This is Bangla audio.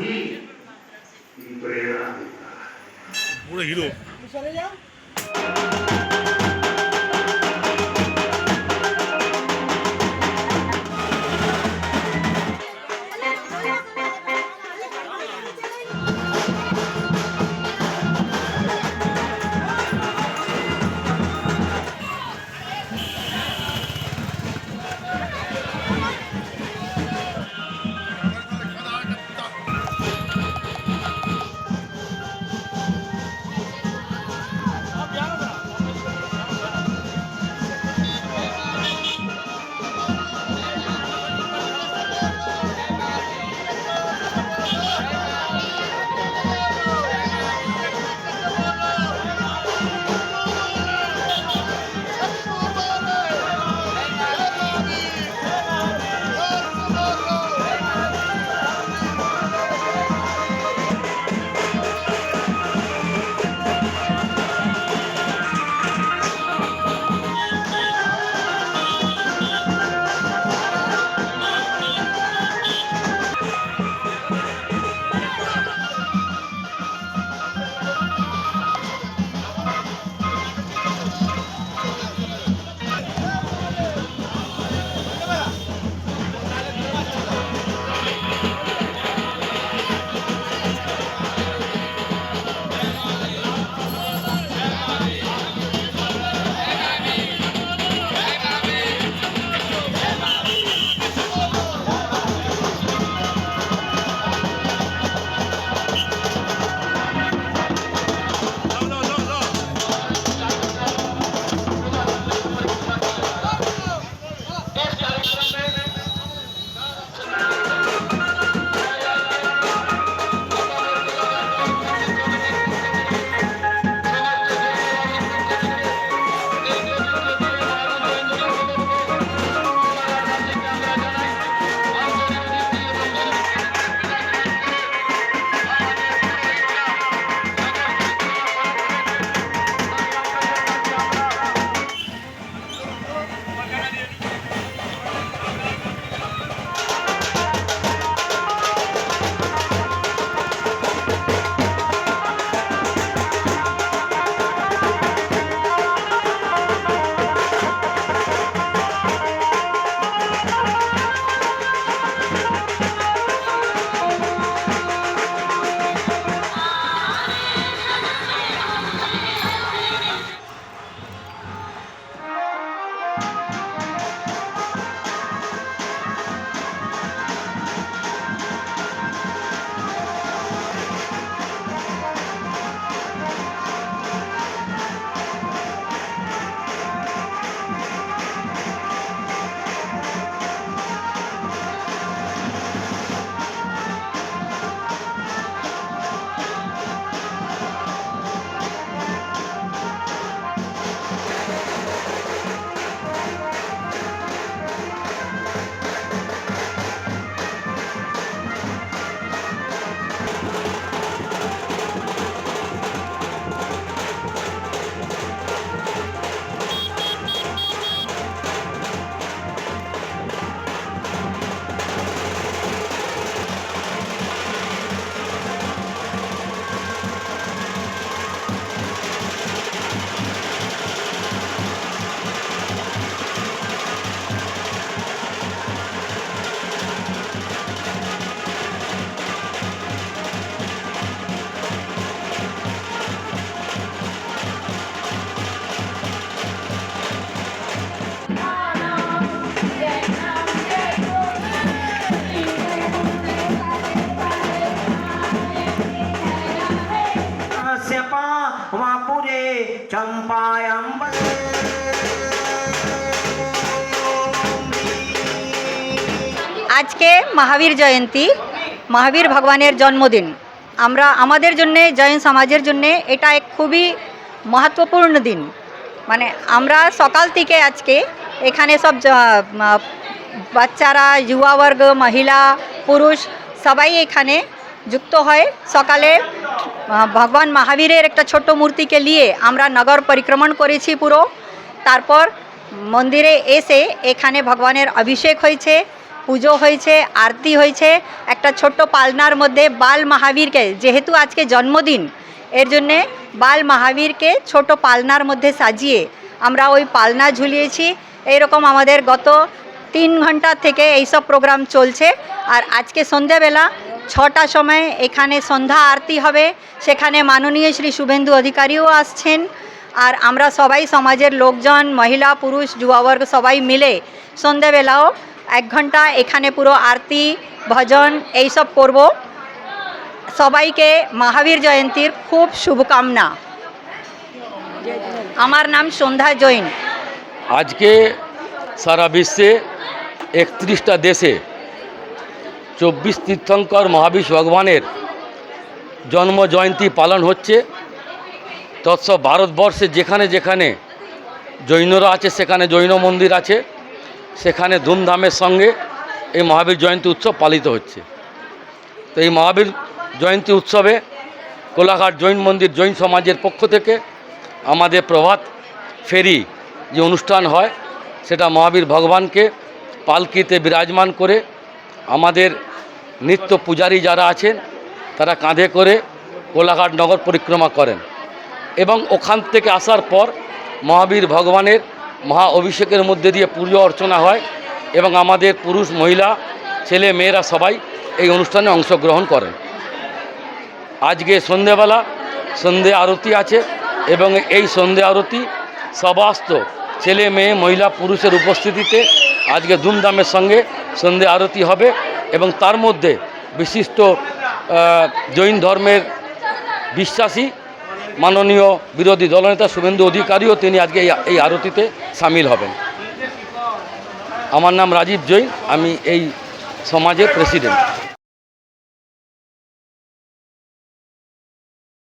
ही प्रेरणा देता है पूरा हीरो আজকে মহাবীর জয়ন্তী, মহাবীর ভগবানের জন্মদিন। আমরা আমাদের জন্যে জৈন সমাজের জন্যে এটা এক খুবই মহত্বপূর্ণ দিন। মানে আমরা সকাল থেকে আজকে এখানে সব বাচ্চারা, যুবাবর্গ, মহিলা, পুরুষ সবাই এখানে যুক্ত হয় সকালে। ভগবান মহাবীরের একটা ছোট্ট মূর্তিকে নিয়ে আমরা নগর পরিক্রমণ করেছি পুরো। তারপর মন্দিরে এসে এখানে ভগবানের অভিষেক হয়েছে, পুজো হয়েছে, আরতি হয়েছে। একটা ছোট্ট পালনার মধ্যে বাল মহাবীরকে, যেহেতু আজকে জন্মদিন, এর জন্যে বাল মহাবীরকে ছোট পালনার মধ্যে সাজিয়ে আমরা ওই পালনা ঝুলিয়েছি। এইরকম আমাদের গত তিন ঘণ্টা থেকে এইসব প্রোগ্রাম চলছে। আর আজকে সন্ধেবেলা ছটা সময় এখানে সন্ধ্যা আরতি হবে। সেখানে মাননীয় শ্রী শুভেন্দু অধিকারীও আসছেন। আর আমরা সবাই সমাজের লোকজন, মহিলা, পুরুষ, যুবাবর্গ সবাই মিলে সন্ধেবেলাও এক ঘণ্টা এখানে পুরো আরতি, ভজন এইসব করব। সবাইকে মহাবীর জয়ন্তীর খুব শুভকামনা। আমার নাম সন্ধ্যা জৈন। আজকে সারা বিশ্বে একত্রিশটা দেশে চব্বিশ তীর্থঙ্কর মহাবিশ ভগবানের জন্ম জয়ন্তী পালন হচ্ছে। তৎসব ভারতবর্ষে যেখানে যেখানে জৈনরা আছে, সেখানে জৈন মন্দির আছে, সেখানে ধুমধামের সঙ্গে এই মহাবীর জয়ন্তী উৎসব পালিত হচ্ছে। তো এই মহাবীর জয়ন্তী উৎসবে কোলাঘাট জৈন মন্দির জৈন সমাজের পক্ষ থেকে আমাদের প্রভাত ফেরি যে অনুষ্ঠান হয় সেটা মহাবীর ভগবানকে পালকিতে বিরাজমান করে আমাদের নিত্য পূজারী যারা আছেন, তারা কাঁধে করে কোলাঘাট নগর পরিক্রমা করেন। এবং ওখান থেকে আসার পর মহাবীর ভগবানের মহা অভিষেকের মধ্যে দিয়ে পুজো অর্চনা হয় এবং আমাদের পুরুষ, মহিলা, ছেলে, মেয়েরা সবাই এই অনুষ্ঠানে অংশগ্রহণ করেন। আজকে সন্ধেবেলা সন্ধে আরতি আছে এবং এই সন্ধে আরতি সমস্ত ছেলে, মেয়ে, মহিলা, পুরুষের উপস্থিতিতে আজকে ধুমধামের সঙ্গে সন্ধে আরতি হবে এবং তার মধ্যে বিশিষ্ট জৈন ধর্মের বিশ্বাসী, মাননীয় বিরোধী দলনেতা শুভেন্দু অধিকারীও তিনি আজকে এই- আরতিতে সামিল হবেন। আমার নাম রাজীব জৈন, আমি এই সমাজের প্রেসিডেন্ট।